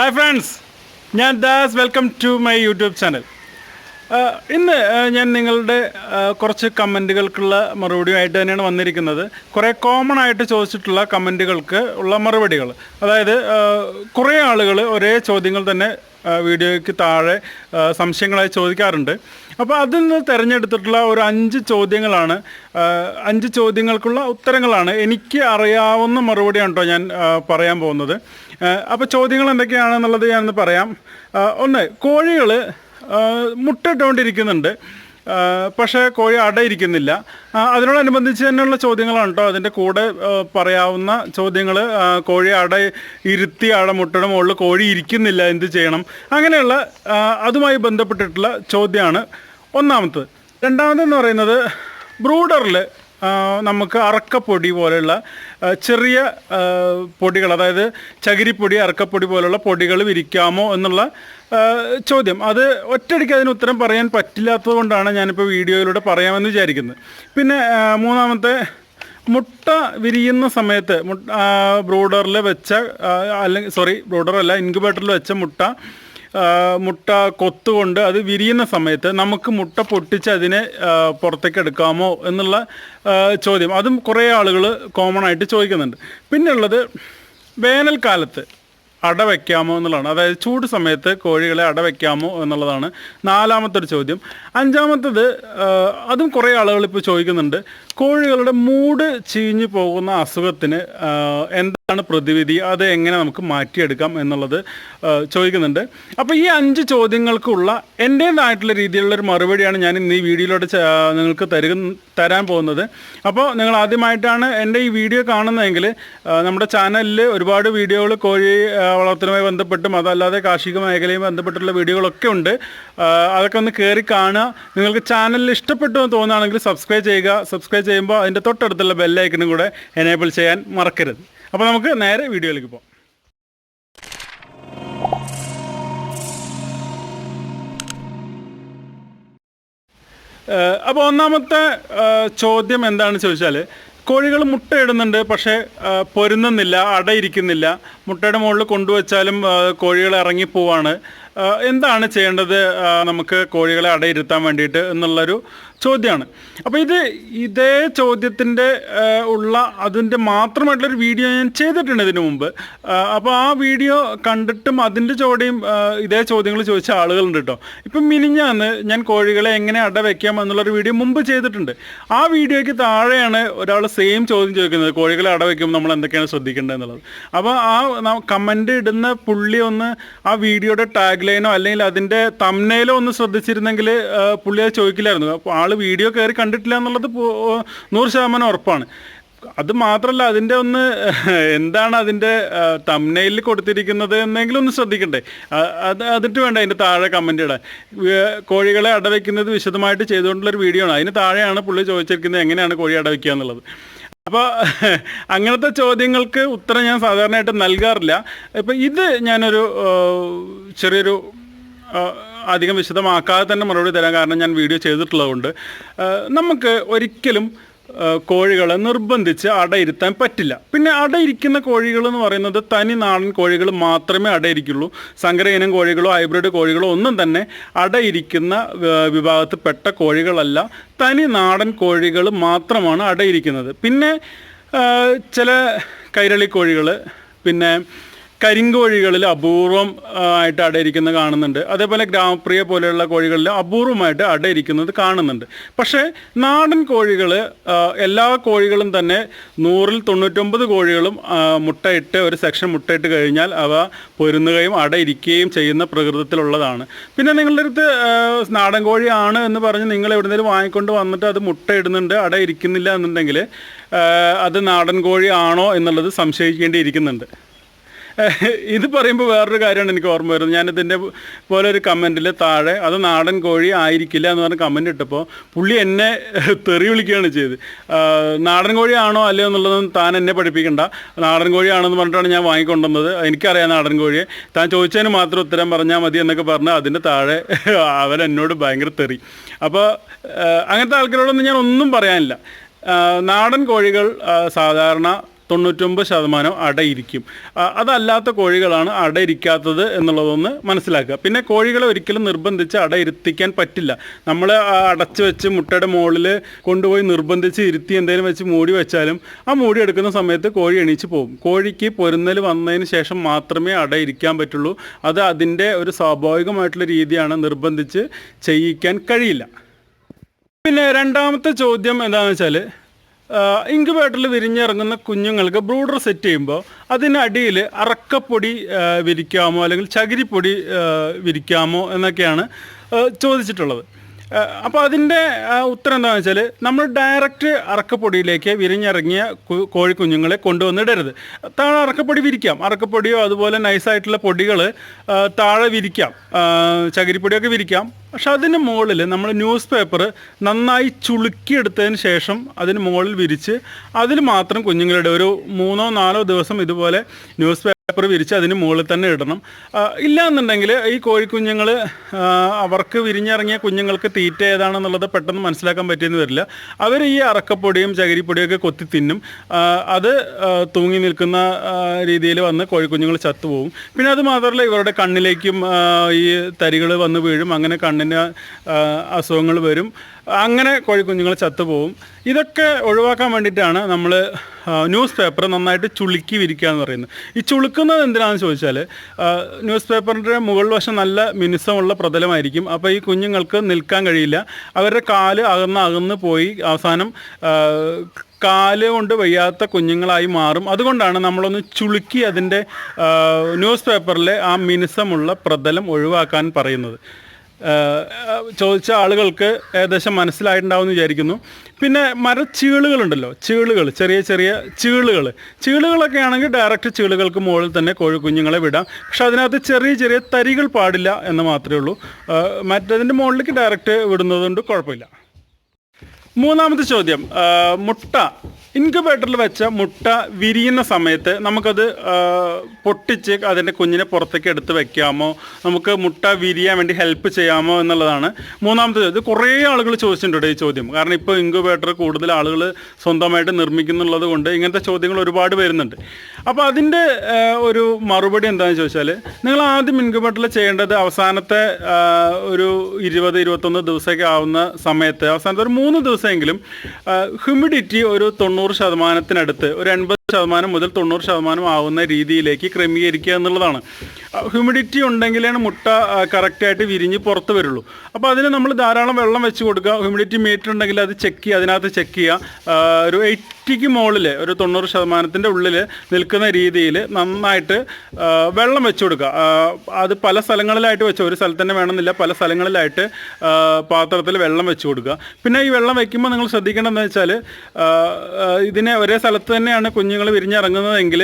Hi friends ഞാൻ Das. Welcome to my YouTube channel ഇന്ന് ഞാൻ നിങ്ങളുടെ കുറച്ച് കമന്റുകൾക്കുള്ള മറുപടിയുമായിട്ട് തന്നെയാണ് വന്നിരിക്കുന്നത്. കുറേ കോമൺ ആയിട്ട് ചോദിച്ചിട്ടുള്ള കമന്റുകൾക്ക് ഉള്ള മറുപടികൾ. അതായത് കുറേ ആളുകൾ ഒരേ ചോദ്യങ്ങൾ തന്നെ വീഡിയോയ്ക്ക് താഴെ സംശയങ്ങളായി ചോദിക്കാറുണ്ട്. അപ്പോൾ അതിൽ നിന്ന് തിരഞ്ഞെടുത്തിട്ടുള്ള ഒരു അഞ്ച് ചോദ്യങ്ങളാണ്. അഞ്ച് ചോദ്യങ്ങൾക്കുള്ള ഉത്തരങ്ങളാണ്. എനിക്ക് അറിയാവുന്ന മറുപടിയാണ് കേട്ടോ ഞാൻ പറയാൻ പോകുന്നത്. അപ്പോൾ ചോദ്യങ്ങൾ എന്തൊക്കെയാണെന്നുള്ളത് ഞാനൊന്ന് പറയാം. ഒന്ന് കോഴികൾ മുട്ടയിട്ടുകൊണ്ടിരിക്കുന്നുണ്ട് പക്ഷേ കോഴി അടയിരിക്കുന്നില്ല അതിനോടനുബന്ധിച്ച് തന്നെയുള്ള ചോദ്യങ്ങളാണ് കേട്ടോ അതിന്റെ കൂടെ പറയാവുന്ന ചോദ്യങ്ങൾ. കോഴി അട ഇരുത്തി അട മുട്ടയുടെ മുകളിൽ കോഴി ഇരിക്കുന്നില്ല എന്ത് ചെയ്യണം? അങ്ങനെയുള്ള അതുമായി ബന്ധപ്പെട്ടിട്ടുള്ള ചോദ്യമാണ്. ഒന്നാമത്തത്. രണ്ടാമതെന്ന് പറയുന്നത് ബ്രൂഡറിൽ നമുക്ക് അറക്കപ്പൊടി പോലെയുള്ള ചെറിയ പൊടികൾ അതായത് ചകിരിപ്പൊടി അറക്കപ്പൊടി പോലുള്ള പൊടികൾ വിരിക്കാമോ എന്നുള്ള ചോദ്യം. അത് ഒറ്റയടിക്ക് അതിന് ഉത്തരം പറയാൻ പറ്റില്ലാത്തത് കൊണ്ടാണ് ഞാനിപ്പോൾ വീഡിയോയിലൂടെ പറയാമെന്ന് വിചാരിക്കുന്നത്. പിന്നെ മൂന്നാമത്തെ മുട്ട വിരിയുന്ന സമയത്ത് മുട്ട ബ്രൂഡറിൽ വെച്ച അല്ലെങ്കിൽ സോറി ബ്രൂഡറല്ല ഇൻക്യുബേറ്ററിൽ വെച്ച മുട്ട മുട്ട കൊത്തുകൊണ്ട് അത് വിരിയുന്ന സമയത്ത് നമുക്ക് മുട്ട പൊട്ടിച്ച് അതിനെ പുറത്തേക്ക് എടുക്കാമോ എന്നുള്ള ചോദ്യം. അതും കുറേ ആളുകൾ കോമൺ ആയിട്ട് ചോദിക്കുന്നുണ്ട്. പിന്നെയുള്ളത് വേനൽക്കാലത്ത് അട വയ്ക്കാമോ എന്നുള്ളതാണ്. അതായത് ചൂട് സമയത്ത് കോഴികളെ അട വയ്ക്കാമോ എന്നുള്ളതാണ് നാലാമത്തെ ഒരു ചോദ്യം. അഞ്ചാമത്തത് അതും കുറേ ആളുകൾ ഇപ്പോൾ ചോദിക്കുന്നുണ്ട്. കോഴികളുടെ മൂട് ചീഞ്ഞു പോകുന്ന അസുഖത്തിന് എന്താണ് പ്രതിവിധി? അത് എങ്ങനെ നമുക്ക് മാറ്റിയെടുക്കാം എന്നുള്ളത് ചോദിക്കുന്നുണ്ട്. അപ്പോൾ ഈ അഞ്ച് ചോദ്യങ്ങൾക്കുള്ള എന്റേതായിട്ടുള്ള രീതിയിലുള്ള ഒരു മറുപടിയാണ് ഞാൻ ഇന്ന് ഈ വീഡിയോയിലൂടെ നിങ്ങൾക്ക് തരുക തരാൻ പോകുന്നത്. അപ്പോൾ നിങ്ങൾ ആദ്യമായിട്ടാണ് എന്റെ ഈ വീഡിയോ കാണുന്നതെങ്കിൽ നമ്മുടെ ചാനലിൽ ഒരുപാട് വീഡിയോകൾ കോഴി വളർത്തലുമായി ബന്ധപ്പെട്ടും അതല്ലാതെ കാർഷിക മേഖലയുമായി ബന്ധപ്പെട്ടുള്ള വീഡിയോകളൊക്കെ ഉണ്ട്. അതൊക്കെ ഒന്ന് കയറി കാണുക. നിങ്ങൾക്ക് ചാനലിൽ ഇഷ്ടപ്പെട്ടു എന്ന് തോന്നുകയാണെങ്കിൽ സബ്സ്ക്രൈബ് ചെയ്യുക. സബ്സ്ക്രൈബ് ചെയ്യുമ്പോൾ അതിന്റെ തൊട്ടടുത്തുള്ള ബെല്ലൈക്കനും കൂടെ എനേബിൾ ചെയ്യാൻ മറക്കരുത്. അപ്പോൾ നമുക്ക് നേരെ വീഡിയോയിലേക്ക് പോകാം. അപ്പോൾ ഒന്നാമത്തെ ചോദ്യം എന്താണെന്ന് ചോദിച്ചാൽ കോഴികൾ മുട്ടയിടുന്നുണ്ട് പക്ഷേ പൊരുന്നുന്നില്ല അടയിരിക്കുന്നില്ല. മുട്ടയുടെ മുകളിൽ കൊണ്ടുവച്ചാലും കോഴികൾ ഇറങ്ങിപ്പോവാണ് എന്താണ് ചെയ്യേണ്ടത് നമുക്ക് കോഴികളെ അടയിരുത്താൻ വേണ്ടിയിട്ട് എന്നുള്ളൊരു ചോദ്യമാണ്. അപ്പോൾ ഇത് ഇതേ ചോദ്യത്തിന്റെ ഉള്ള അതിന്റെ മാത്രമായിട്ടുള്ളൊരു വീഡിയോ ഞാൻ ചെയ്തിട്ടുണ്ട് ഇതിനു മുമ്പ്. അപ്പോൾ ആ വീഡിയോ കണ്ടിട്ടും അതിന്റെ ചോടിയും ഇതേ ചോദ്യങ്ങൾ ചോദിച്ച ആളുകളുണ്ട് കേട്ടോ. ഇപ്പം മിനിഞ്ഞാന്ന് ഞാൻ കോഴികളെ എങ്ങനെ അട വയ്ക്കാം എന്നുള്ളൊരു വീഡിയോ മുമ്പ് ചെയ്തിട്ടുണ്ട്. ആ വീഡിയോയ്ക്ക് താഴെയാണ് ഒരാൾ സെയിം ചോദ്യം ചോദിക്കുന്നത് കോഴികളെ അട വയ്ക്കുമ്പോൾ നമ്മൾ എന്തൊക്കെയാണ് ശ്രദ്ധിക്കേണ്ടത് എന്നുള്ളത്. അപ്പോൾ ആ കമന്റ് ഇടുന്ന പുള്ളി ഒന്ന് ആ വീഡിയോയുടെ ടാഗ് ലൈനോ അല്ലെങ്കിൽ അതിന്റെ തമ്മനയിലോ ഒന്ന് ശ്രദ്ധിച്ചിരുന്നെങ്കിൽ പുള്ളി അത് ചോദിക്കില്ലായിരുന്നു. അപ്പോൾ ആൾ വീഡിയോ കയറി കണ്ടിട്ടില്ല എന്നുള്ളത് നൂറ് ശതമാനം ഉറപ്പാണ്. അത് മാത്രമല്ല അതിന്റെ ഒന്ന് എന്താണ് അതിന്റെ തമ്മനയിൽ കൊടുത്തിരിക്കുന്നത് എന്നെങ്കിലും ഒന്ന് ശ്രദ്ധിക്കണ്ടേ. അത് അതിട്ട് വേണ്ട അതിന്റെ താഴെ കമന്റ് ഇടാൻ. കോഴികളെ അടവയ്ക്കുന്നത് വിശദമായിട്ട് ചെയ്തുകൊണ്ടുള്ളൊരു വീഡിയോ ആണ്. അതിന് താഴെയാണ് പുള്ളി ചോദിച്ചിരിക്കുന്നത് എങ്ങനെയാണ് കോഴി അടവയ്ക്കുക എന്നുള്ളത്. അപ്പോൾ അങ്ങനത്തെ ചോദ്യങ്ങൾക്ക് ഉത്തരം ഞാൻ സാധാരണയായിട്ട് നൽകാറില്ല. ഇപ്പം ഇത് ഞാനൊരു ചെറിയൊരു അധികം വിശദമാക്കാതെ തന്നെ മറുപടി തരാം കാരണം ഞാൻ വീഡിയോ ചെയ്തിട്ടുള്ളതുകൊണ്ട്. നമുക്ക് ഒരിക്കലും കോഴികളെ നിർബന്ധിച്ച് അടയിരുത്താൻ പറ്റില്ല. പിന്നെ അടയിരിക്കുന്ന കോഴികൾ എന്ന് പറയുന്നത് തനി നാടൻ കോഴികൾ മാത്രമേ അടയിരിക്കുള്ളൂ. സങ്കര ഇനം കോഴികളോ ഹൈബ്രിഡ് കോഴികളോ ഒന്നും തന്നെ അടയിരിക്കുന്ന വിഭാഗത്തിൽപ്പെട്ട കോഴികളല്ല. തനി നാടൻ കോഴികൾ മാത്രമാണ് അടയിരിക്കുന്നത്. പിന്നെ ചില കൈരളി കോഴികൾ പിന്നെ കരിങ്കോഴികളിൽ അപൂർവം ആയിട്ട് അടയിരിക്കുന്നത് കാണുന്നുണ്ട്. അതേപോലെ ഗ്രാമപ്രിയ പോലെയുള്ള കോഴികളിൽ അപൂർവമായിട്ട് അടയിരിക്കുന്നത് കാണുന്നുണ്ട്. പക്ഷേ നാടൻ കോഴികൾ എല്ലാ കോഴികളും തന്നെ നൂറിൽ തൊണ്ണൂറ്റൊമ്പത് കോഴികളും മുട്ടയിട്ട് ഒരു സെക്ഷൻ മുട്ടയിട്ട് കഴിഞ്ഞാൽ അവ പൊരുന്നുകയും അടയിരിക്കുകയും ചെയ്യുന്ന പ്രകൃതത്തിലുള്ളതാണ്. പിന്നെ നിങ്ങളുടെ അടുത്ത് നാടൻ കോഴിയാണ് എന്ന് പറഞ്ഞ് നിങ്ങൾ എവിടുന്നേലും വാങ്ങിക്കൊണ്ട് വന്നിട്ട് അത് മുട്ടയിടുന്നുണ്ട് അടയിരിക്കുന്നില്ല അട എന്നുണ്ടെങ്കിൽ അത് നാടൻ കോഴി ആണോ എന്നുള്ളത് സംശയിക്കേണ്ടിയിരിക്കുന്നുണ്ട്. ഇത് പറയുമ്പോൾ വേറൊരു കാര്യമാണ് എനിക്ക് ഓർമ്മ വരുന്നത്. ഞാനിതിന്റെ പോലെ ഒരു കമന്റിൽ താഴെ അത് നാടൻ കോഴി ആയിരിക്കില്ല എന്ന് പറഞ്ഞ കമന്റ് ഇട്ടപ്പോൾ പുള്ളി എന്നെ തെറി വിളിക്കുകയാണ് ചെയ്ത്. നാടൻ കോഴിയാണോ അല്ലയോ എന്നുള്ളതൊന്നും താൻ എന്നെ പഠിപ്പിക്കണ്ട. നാടൻ കോഴിയാണെന്ന് പറഞ്ഞിട്ടാണ് ഞാൻ വാങ്ങിക്കൊണ്ടുവന്നത്. എനിക്കറിയാം നാടൻ കോഴിയെ. താൻ ചോദിച്ചതിന് മാത്രം ഉത്തരം പറഞ്ഞാൽ മതി എന്നൊക്കെ പറഞ്ഞ് അതിന്റെ താഴെ അവൻ എന്നോട് ഭയങ്കര തെറി. അപ്പോൾ അങ്ങനത്തെ ആൾക്കാരോടൊന്നും ഞാൻ ഒന്നും പറയാനില്ല. നാടൻ കോഴികൾ സാധാരണ തൊണ്ണൂറ്റൊമ്പത് ശതമാനം അടയിരിക്കും. അതല്ലാത്ത കോഴികളാണ് അടയിരിക്കാത്തത് എന്നുള്ളതൊന്ന് മനസ്സിലാക്കുക. പിന്നെ കോഴികളെ ഒരിക്കലും നിർബന്ധിച്ച് അടയിരുത്തിക്കാൻ പറ്റില്ല. നമ്മൾ അടച്ചു വെച്ച് മുട്ടയുടെ മുകളിൽ കൊണ്ടുപോയി നിർബന്ധിച്ച് ഇരുത്തി എന്തെങ്കിലും വെച്ച് മൂടി വെച്ചാലും ആ മൂടി എടുക്കുന്ന സമയത്ത് കോഴി എണീച്ച് പോകും. കോഴിക്ക് പൊരുന്നൽ വന്നതിന് ശേഷം മാത്രമേ അടയിരിക്കാൻ പറ്റുള്ളൂ. അത് അതിന്റെ ഒരു സ്വാഭാവികമായിട്ടുള്ള രീതിയാണ് നിർബന്ധിച്ച് ചെയ്യിക്കാൻ കഴിയില്ല. പിന്നെ രണ്ടാമത്തെ ചോദ്യം എന്താണെന്ന് വെച്ചാൽ ഇൻക്യുബേറ്ററിൽ വിരിഞ്ഞിറങ്ങുന്ന കുഞ്ഞുങ്ങൾക്ക് ബ്രൂഡർ സെറ്റ് ചെയ്യുമ്പോൾ അതിനടിയിൽ അറക്കപ്പൊടി വിരിക്കാമോ അല്ലെങ്കിൽ ചകിരിപ്പൊടി വിരിക്കാമോ എന്നൊക്കെയാണ് ചോദിച്ചിട്ടുള്ളത്. അപ്പോൾ അതിന്റെ ഉത്തരം എന്താണെന്ന് വെച്ചാൽ നമ്മൾ ഡയറക്റ്റ് അറക്കപ്പൊടിയിലേക്ക് വിരിഞ്ഞിറങ്ങിയ കോഴിക്കുഞ്ഞുങ്ങളെ കൊണ്ടുവന്നിടരുത് താഴെ അറക്കപ്പൊടി വിരിക്കാം. അറക്കപ്പൊടിയോ അതുപോലെ നൈസായിട്ടുള്ള പൊടികൾ താഴെ വിരിക്കാം. ചകിരിപ്പൊടിയൊക്കെ വിരിക്കാം. പക്ഷെ അതിന് മുകളിൽ നമ്മൾ ന്യൂസ് പേപ്പർ നന്നായി ചുളുക്കിയെടുത്തതിന് ശേഷം അതിന് മുകളിൽ വിരിച്ച് അതിൽ മാത്രം കുഞ്ഞുങ്ങളുടെ ഒരു മൂന്നോ നാലോ ദിവസം ഇതുപോലെ ന്യൂസ് പേപ്പർ വിരിച്ച് അതിന് മുകളിൽ തന്നെ ഇടണം. ഇല്ല എന്നുണ്ടെങ്കിൽ ഈ കോഴിക്കുഞ്ഞുങ്ങൾ അവർക്ക് വിരിഞ്ഞിറങ്ങിയ കുഞ്ഞുങ്ങൾക്ക് തീറ്റ ഏതാണെന്നുള്ളത് പെട്ടെന്ന് മനസ്സിലാക്കാൻ പറ്റിയെന്ന് വരില്ല. അവർ ഈ അറക്കപ്പൊടിയും ചകിരിപ്പൊടിയൊക്കെ കൊത്തി തിന്നും. അത് തൂങ്ങി നിൽക്കുന്ന രീതിയിൽ വന്ന് കോഴിക്കുഞ്ഞുങ്ങൾ ചത്തുപോകും പിന്നെ അത് മാത്രമല്ല ഇവരുടെ കണ്ണിലേക്കും ഈ തരികൾ വന്ന് വീഴും. അങ്ങനെ കണ്ണിന് അസുഖങ്ങൾ വരും. അങ്ങനെ കോഴിക്കുഞ്ഞുങ്ങൾ ചത്തുപോകും ഇതൊക്കെ ഒഴിവാക്കാൻ വേണ്ടിയിട്ടാണ് നമ്മൾ ന്യൂസ് പേപ്പർ നന്നായിട്ട് ചുളുക്കി വിരിക്കുക എന്ന് പറയുന്നത്. ഈ ചുളുക്കുന്നത് എന്തിനാണെന്ന് ചോദിച്ചാൽ ന്യൂസ് പേപ്പറിന്റെ മുകൾ വശം നല്ല മിനുസമുള്ള പ്രതലമായിരിക്കും. അപ്പോൾ ഈ കുഞ്ഞുങ്ങൾക്ക് നിൽക്കാൻ കഴിയില്ല. അവരുടെ കാൽ അകന്ന് അകന്ന് പോയി അവസാനം കാൽ കൊണ്ട് വയ്യാത്ത കുഞ്ഞുങ്ങളായി മാറും. അതുകൊണ്ടാണ് നമ്മളൊന്ന് ചുളുക്കി അതിന്റെ ന്യൂസ് പേപ്പറിലെ ആ മിനുസമുള്ള പ്രതലം ഒഴിവാക്കാൻ പറയുന്നത്. ചോദിച്ച ആളുകൾക്ക് ഏകദേശം മനസ്സിലായിട്ടുണ്ടാവുമെന്ന് വിചാരിക്കുന്നു. പിന്നെ മരച്ചീളുകളുണ്ടല്ലോ ചീളുകൾ ചെറിയ ചെറിയ ചീളുകൾ. ചീളുകളൊക്കെ ആണെങ്കിൽ ഡയറക്റ്റ് ചീളുകൾക്ക് മുകളിൽ തന്നെ കോഴിക്കുഞ്ഞുങ്ങളെ വിടാം. പക്ഷെ അതിനകത്ത് ചെറിയ ചെറിയ തരികൾ പാടില്ല എന്ന് മാത്രമേ ഉള്ളൂ. മറ്റതിന്റെ മുകളിലേക്ക് ഡയറക്റ്റ് വിടുന്നതുകൊണ്ട് കുഴപ്പമില്ല. മൂന്നാമത്തെ ചോദ്യം മുട്ട. ഇൻക്യുബേറ്ററിൽ വെച്ച മുട്ട വിരിയുന്ന സമയത്ത് നമുക്കത് പൊട്ടിച്ച് അതിന്റെ കുഞ്ഞിനെ പുറത്തേക്ക് എടുത്ത് വെക്കാമോ? നമുക്ക് മുട്ട വിരിയാൻ വേണ്ടി ഹെൽപ്പ് ചെയ്യാമോ എന്നുള്ളതാണ് മൂന്നാമത്തെ ചോദ്യം. കുറേ ആളുകൾ ചോദിച്ചിട്ടുണ്ട് ഈ ചോദ്യം. കാരണം ഇപ്പോൾ ഇൻക്യുബേറ്റർ കൂടുതൽ ആളുകൾ സ്വന്തമായിട്ട് നിർമ്മിക്കുന്നുള്ളത് കൊണ്ട് ഇങ്ങനത്തെ ചോദ്യങ്ങൾ ഒരുപാട് വരുന്നുണ്ട്. അപ്പോൾ അതിന്റെ ഒരു മറുപടി എന്താണെന്ന് ചോദിച്ചാൽ നിങ്ങൾ ആദ്യം ഇൻക്യുബേറ്ററിൽ ചെയ്യേണ്ടത് അവസാനത്തെ ഒരു ഇരുപത് ഇരുപത്തൊന്ന് ദിവസമൊക്കെ ആവുന്ന സമയത്ത് അവസാനത്തെ ഒരു മൂന്ന് ദിവസമെങ്കിലും ഹ്യൂമിഡിറ്റി ഒരു തൊണ്ണൂറ് ശതമാനത്തിനടുത്ത് ഒരു എൺപത് ശതമാനം മുതൽ തൊണ്ണൂറ് ശതമാനം ആവുന്ന രീതിയിലേക്ക് ക്രമീകരിക്കുക എന്നുള്ളതാണ്. ഹ്യൂമിഡിറ്റി ഉണ്ടെങ്കിലാണ് മുട്ട കറക്റ്റായിട്ട് വിരിഞ്ഞ് പുറത്ത് വരുള്ളൂ. അപ്പോൾ അതിന് നമ്മൾ ധാരാളം വെള്ളം വെച്ച് കൊടുക്കുക. ഹ്യൂമിഡിറ്റി മീറ്റർ ഉണ്ടെങ്കിൽ അത് ചെക്ക് ചെയ്യുക അതിനകത്ത് ചെക്ക് ചെയ്യുക. ഒരു എയ്റ്റിക്ക് മുകളിൽ ഒരു തൊണ്ണൂറ് ശതമാനത്തിന്റെ ഉള്ളിൽ നിൽക്കുന്ന രീതിയിൽ നന്നായിട്ട് വെള്ളം വെച്ച് കൊടുക്കുക. അത് പല സ്ഥലങ്ങളിലായിട്ട് വെച്ചോ ഒരു സ്ഥലത്ത് തന്നെ വേണമെന്നില്ല. പല സ്ഥലങ്ങളിലായിട്ട് പാത്രത്തിൽ വെള്ളം വെച്ച് കൊടുക്കുക. പിന്നെ ഈ വെള്ളം വയ്ക്കുമ്പോൾ നിങ്ങൾ ശ്രദ്ധിക്കേണ്ടതെന്ന് വെച്ചാൽ ഇതിനെ ഒരേ സ്ഥലത്ത് തന്നെയാണ് കുഞ്ഞുങ്ങൾ വിരിഞ്ഞിറങ്ങുന്നതെങ്കിൽ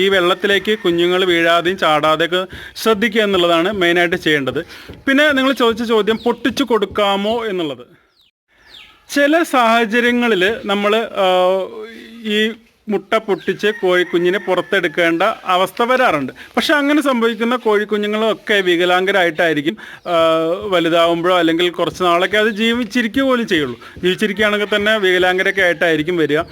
ഈ വെള്ളത്തിലേക്ക് കുഞ്ഞുങ്ങൾ വീഴാതെയും ചാടാതെയൊക്കെ ശ്രദ്ധിക്കുക എന്നുള്ളതാണ് മെയിനായിട്ട് ചെയ്യേണ്ടത്. പിന്നെ നിങ്ങൾ ചോദിച്ച ചോദ്യം പൊട്ടിച്ചു കൊടുക്കാമോ എന്നുള്ളത്. ചില സാഹചര്യങ്ങളിൽ നമ്മൾ ഈ മുട്ട പൊട്ടിച്ച് കോഴിക്കുഞ്ഞിനെ പുറത്തെടുക്കേണ്ട അവസ്ഥ വരാറുണ്ട്. പക്ഷെ അങ്ങനെ സംഭവിക്കുന്ന കോഴിക്കുഞ്ഞുങ്ങളൊക്കെ വികലാംഗരായിട്ടായിരിക്കും വലുതാവുമ്പോഴോ അല്ലെങ്കിൽ കുറച്ച് നാളൊക്കെ അത് ജീവിച്ചിരിക്കുക പോലും ചെയ്യുള്ളൂ. ജീവിച്ചിരിക്കുകയാണെങ്കിൽ തന്നെ വികലാംഗരൊക്കെ ആയിട്ടായിരിക്കും വരിക.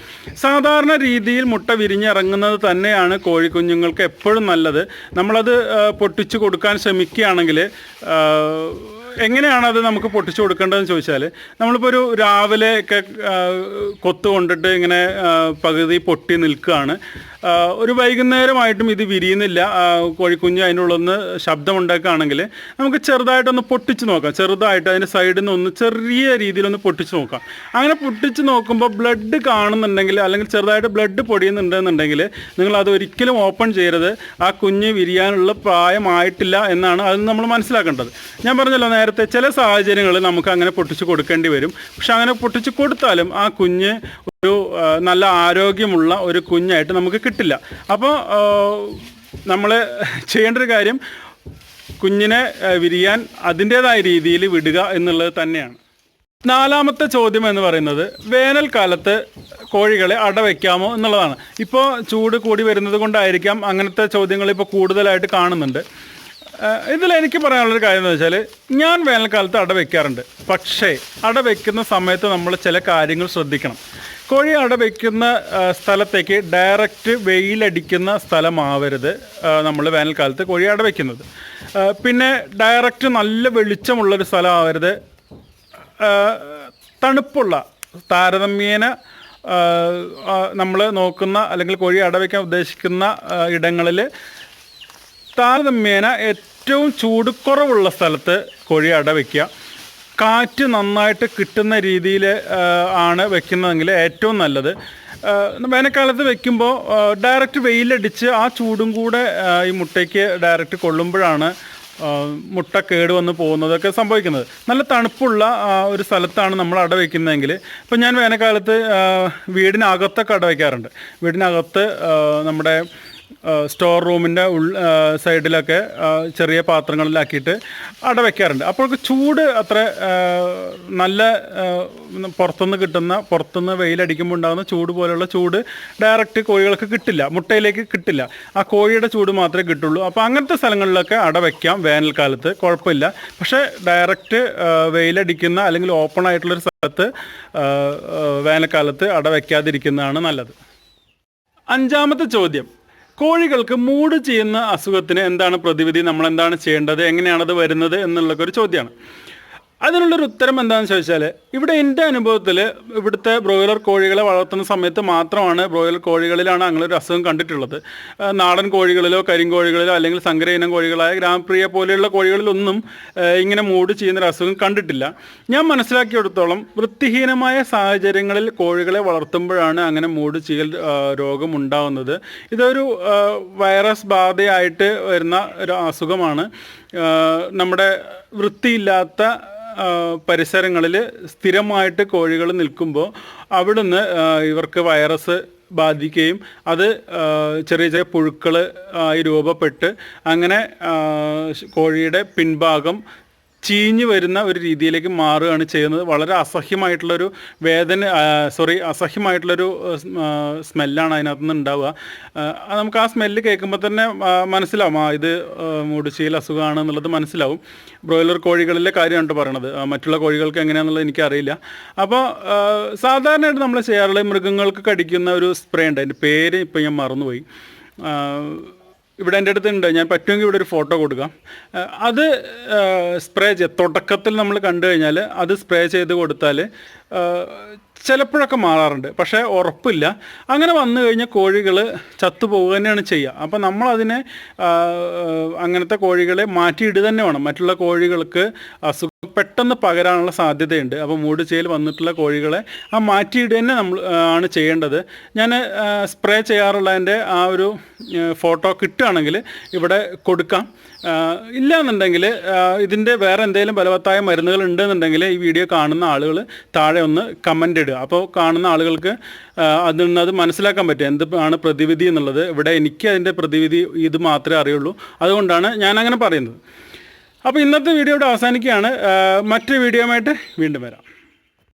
സാധാരണ രീതിയിൽ മുട്ട വിരിഞ്ഞിറങ്ങുന്നത് തന്നെയാണ് കോഴിക്കുഞ്ഞുങ്ങൾക്ക് എപ്പോഴും നല്ലത്. നമ്മളത് പൊട്ടിച്ചു കൊടുക്കാൻ ശ്രമിക്കുകയാണെങ്കിൽ എങ്ങനെയാണ് അത് നമുക്ക് പൊട്ടിച്ചു കൊടുക്കേണ്ടതെന്ന് ചോദിച്ചാൽ നമ്മളിപ്പോൾ ഒരു രാവിലെ ഒക്കെ കൊത്ത് കൊണ്ടിട്ട് ഇങ്ങനെ പകുതി പൊട്ടി നിൽക്കുകയാണ്. ഒരു വൈകുന്നേരമായിട്ടും ഇത് വിരിയുന്നില്ല. കോഴിക്കുഞ്ഞ് അതിനുള്ളൊന്ന് ശബ്ദമുണ്ടാക്കുകയാണെങ്കിൽ നമുക്ക് ചെറുതായിട്ടൊന്ന് പൊട്ടിച്ച് നോക്കാം. ചെറുതായിട്ട് അതിന്റെ സൈഡിൽ നിന്ന് ഒന്ന് ചെറിയ രീതിയിലൊന്ന് പൊട്ടിച്ച് നോക്കാം. അങ്ങനെ പൊട്ടിച്ച് നോക്കുമ്പോൾ ബ്ലഡ് കാണുന്നുണ്ടെങ്കിൽ അല്ലെങ്കിൽ ചെറുതായിട്ട് ബ്ലഡ് പൊടിയുന്നുണ്ടെന്നുണ്ടെങ്കിൽ നിങ്ങൾ അത് ഒരിക്കലും ഓപ്പൺ ചെയ്യരുത്. ആ കുഞ്ഞ് വിരിയാനുള്ള പ്രായമായിട്ടില്ല എന്നാണ് അത് നമ്മൾ മനസ്സിലാക്കേണ്ടത്. ഞാൻ പറഞ്ഞല്ലോ നേരത്തെ ചില സാഹചര്യങ്ങളിൽ നമുക്ക് അങ്ങനെ പൊട്ടിച്ച് കൊടുക്കേണ്ടി വരും. പക്ഷെ അങ്ങനെ പൊട്ടിച്ച് കൊടുത്താലും ആ കുഞ്ഞ് ഒരു നല്ല ആരോഗ്യമുള്ള ഒരു കുഞ്ഞായിട്ട് നമുക്ക് കിട്ടില്ല. അപ്പോൾ നമ്മൾ ചെയ്യേണ്ട ഒരു കാര്യം കുഞ്ഞിനെ വിരിയാൻ അതിന്റേതായ രീതിയിൽ വിടുക എന്നുള്ളത് തന്നെയാണ്. നാലാമത്തെ ചോദ്യം എന്ന് പറയുന്നത് വേനൽക്കാലത്ത് കോഴികളെ അടവയ്ക്കാമോ എന്നുള്ളതാണ്. ഇപ്പോൾ ചൂട് കൂടി വരുന്നത് കൊണ്ടായിരിക്കാം അങ്ങനത്തെ ചോദ്യങ്ങൾ ഇപ്പോൾ കൂടുതലായിട്ട് കാണുന്നുണ്ട്. ഇതിൽ എനിക്ക് പറയാനുള്ളൊരു കാര്യം എന്ന് വെച്ചാൽ ഞാൻ വേനൽക്കാലത്ത് അട വെക്കാറുണ്ട് പക്ഷേ അട വെക്കുന്ന സമയത്ത് നമ്മൾ ചില കാര്യങ്ങൾ ശ്രദ്ധിക്കണം. കോഴി അവിടെ വെക്കുന്ന സ്ഥലത്തേക്ക് ഡയറക്റ്റ് വെയിലടിക്കുന്ന സ്ഥലമാവരുത് നമ്മൾ വേനൽക്കാലത്ത് കോഴി അവിടെ വെക്കുന്നത് പിന്നെ ഡയറക്റ്റ് നല്ല വെളിച്ചമുള്ളൊരു സ്ഥലമാവരുത്. തണുപ്പുള്ള താരതമ്യേന നമ്മൾ നോക്കുന്ന അല്ലെങ്കിൽ കോഴി അടവയ്ക്കാൻ ഉദ്ദേശിക്കുന്ന ഇടങ്ങളിൽ താരതമ്യേന ഏറ്റവും ചൂട് കുറവുള്ള സ്ഥലത്ത് കോഴി അടവയ്ക്കുക കാറ്റ് നന്നായിട്ട് കിട്ടുന്ന രീതിയിൽ ആണ് വെക്കുന്നതെങ്കിൽ ഏറ്റവും നല്ലത്. വേനൽക്കാലത്ത് വെക്കുമ്പോൾ ഡയറക്റ്റ് വെയിലടിച്ച് ആ ചൂടും കൂടെ ഈ മുട്ടയ്ക്ക് ഡയറക്റ്റ് കൊള്ളുമ്പോഴാണ് മുട്ട കേടുവന്ന് പോകുന്നതൊക്കെ സംഭവിക്കുന്നത്. നല്ല തണുപ്പുള്ള ഒരു സ്ഥലത്താണ് നമ്മൾ അട വയ്ക്കുന്നതെങ്കിൽ ഇപ്പം ഞാൻ വേനൽക്കാലത്ത് വീടിനകത്തൊക്കെ അട വയ്ക്കാറുണ്ട് വീടിനകത്ത് നമ്മുടെ സ്റ്റോർ റൂമിന്റെ ഉൾ സൈഡിലൊക്കെ ചെറിയ പാത്രങ്ങളിലാക്കിയിട്ട് അട വയ്ക്കാറുണ്ട് അപ്പോഴൊക്കെ ചൂട് അത്ര നല്ല പുറത്തുനിന്ന് കിട്ടുന്ന പുറത്തുനിന്ന് വെയിലടിക്കുമ്പോൾ ഉണ്ടാകുന്ന ചൂട് പോലെയുള്ള ചൂട് ഡയറക്റ്റ് കോഴികൾക്ക് കിട്ടില്ല. മുട്ടയിലേക്ക് കിട്ടില്ല. ആ കോഴിയുടെ ചൂട് മാത്രമേ കിട്ടുള്ളൂ. അപ്പോൾ അങ്ങനത്തെ സ്ഥലങ്ങളിലൊക്കെ അട വയ്ക്കാം വേനൽക്കാലത്ത്. കുഴപ്പമില്ല. പക്ഷേ ഡയറക്റ്റ് വെയിലടിക്കുന്ന അല്ലെങ്കിൽ ഓപ്പൺ ആയിട്ടുള്ളൊരു സ്ഥലത്ത് വേനൽക്കാലത്ത് അട വയ്ക്കാതിരിക്കുന്നതാണ് നല്ലത്. അഞ്ചാമത്തെ ചോദ്യം. കോഴികൾക്ക് മൂട് ചെയ്യുന്ന അസുഖത്തിന് എന്താണ് പ്രതിവിധി? നമ്മൾ എന്താണ് ചെയ്യേണ്ടത്? എങ്ങനെയാണത് വരുന്നത്? എന്നുള്ളൊക്കെ ഒരു ചോദ്യമാണ്. അതിനുള്ളൊരു ഉത്തരം എന്താണെന്ന് ചോദിച്ചാൽ ഇവിടെ എന്റെ അനുഭവത്തിൽ ഇവിടുത്തെ ബ്രോയിലർ കോഴികളെ വളർത്തുന്ന സമയത്ത് മാത്രമാണ് ബ്രോയിലർ കോഴികളിലാണ് അങ്ങനെ ഒരു അസുഖം കണ്ടിട്ടുള്ളത്. നാടൻ കോഴികളിലോ കരിങ്കോഴികളിലോ അല്ലെങ്കിൽ സങ്കര ഇനം കോഴികളായ ഗ്രാമപ്രിയ പോലെയുള്ള കോഴികളിലൊന്നും ഇങ്ങനെ മൂട് ചെയ്യുന്നൊരു അസുഖം കണ്ടിട്ടില്ല. ഞാൻ മനസ്സിലാക്കിയെടുത്തോളം വൃത്തിഹീനമായ സാഹചര്യങ്ങളിൽ കോഴികളെ വളർത്തുമ്പോഴാണ് അങ്ങനെ മൂട് ചെയ്യൽ രോഗം ഉണ്ടാവുന്നത്. ഇതൊരു വൈറസ് ബാധയായിട്ട് വരുന്ന ഒരു അസുഖമാണ്. നമ്മുടെ വൃത്തിയില്ലാത്ത പരിസരങ്ങളിൽ സ്ഥിരമായിട്ട് കോഴികൾ നിൽക്കുമ്പോൾ അവിടുന്ന് ഇവർക്ക് വൈറസ് ബാധിക്കുകയും അത് ചെറിയ ചെറിയ പുഴുക്കൾ ആയി രൂപപ്പെട്ട് അങ്ങനെ കോഴിയുടെ പിൻഭാഗം ചീഞ്ഞു വരുന്ന ഒരു രീതിയിലേക്ക് മാറുകയാണ് ചെയ്യുന്നത്. വളരെ അസഹ്യമായിട്ടുള്ളൊരു വേദന സോറി അസഹ്യമായിട്ടുള്ളൊരു സ്മെല്ലാണ് അതിനകത്ത് നിന്ന് ഉണ്ടാവുക. നമുക്ക് ആ സ്മെല്ല് കേൾക്കുമ്പോൾ തന്നെ മനസ്സിലാവും. ആ ഇത് മുടിച്ചയിൽ അസുഖമാണ് എന്നുള്ളത് മനസ്സിലാവും. ബ്രോയിലർ കോഴികളിലെ കാര്യമാണ് പറയണത്. മറ്റുള്ള കോഴികൾക്ക് എങ്ങനെയാണെന്നുള്ളത് എനിക്കറിയില്ല. അപ്പോൾ സാധാരണയായിട്ട് നമ്മൾ ചെയ്യാറുള്ള മൃഗങ്ങൾക്ക് കടിക്കുന്ന ഒരു സ്പ്രേ ഉണ്ട്. അതിന്റെ പേര് ഇപ്പോൾ ഞാൻ മറന്നുപോയി. ഇവിടെ എന്റെ അടുത്തുണ്ട്. ഞാൻ പറ്റുമെങ്കിൽ ഇവിടെ ഒരു ഫോട്ടോ കൊടുക്കാം. അത് സ്പ്രേ ചെയ്ത് തുടക്കത്തിൽ നമ്മൾ കണ്ടു കഴിഞ്ഞാൽ അത് സ്പ്രേ ചെയ്ത് കൊടുത്താൽ ചിലപ്പോഴൊക്കെ മാറാറുണ്ട്. പക്ഷേ ഉറപ്പില്ല. അങ്ങനെ വന്നു കഴിഞ്ഞാൽ കോഴികൾ ചത്തുപോവുക തന്നെയാണ് ചെയ്യുക. അപ്പോൾ നമ്മളതിനെ അങ്ങനത്തെ കോഴികളെ മാറ്റിയിടുക തന്നെ വേണം. മറ്റുള്ള കോഴികൾക്ക് അസുഖം പെട്ടെന്ന് പകരാനുള്ള സാധ്യതയുണ്ട്. അപ്പോൾ മൂട് ചെയ്യൽ വന്നിട്ടുള്ള കോഴികളെ ആ മാറ്റിയിടുക തന്നെ നമ്മൾ ആണ് ചെയ്യേണ്ടത്. ഞാൻ സ്പ്രേ ചെയ്യാറുള്ളതിന്റെ ആ ഒരു ഫോട്ടോ കിട്ടുകയാണെങ്കിൽ ഇവിടെ കൊടുക്കാം. ആ, ഇല്ല എന്നുണ്ടെങ്കിൽ ഇതിന്റെ വേറെ എന്തെങ്കിലും ബലവത്തായ മരുന്നുകൾ ഉണ്ടെന്നുണ്ടെങ്കിൽ ഈ വീഡിയോ കാണുന്ന ആളുകൾ താഴെ ഒന്ന് കമന്റ് ഇടുക. അപ്പോൾ കാണുന്ന ആളുകൾക്ക് അതിൽ നിന്ന് അത് മനസ്സിലാക്കാൻ പറ്റും. എന്ത് ആണ് പ്രതിവിധി എന്നുള്ളത്. ഇവിടെ എനിക്ക് അതിന്റെ പ്രതിവിധി ഇത് മാത്രമേ അറിയുള്ളൂ. അതുകൊണ്ടാണ് ഞാൻ അങ്ങനെ പറയുന്നത്. അപ്പോൾ ഇന്നത്തെ വീഡിയോ ഇവിടെ അവസാനിക്കുകയാണ് മറ്റൊരു വീഡിയോയുമായിട്ട് വീണ്ടും വരാം.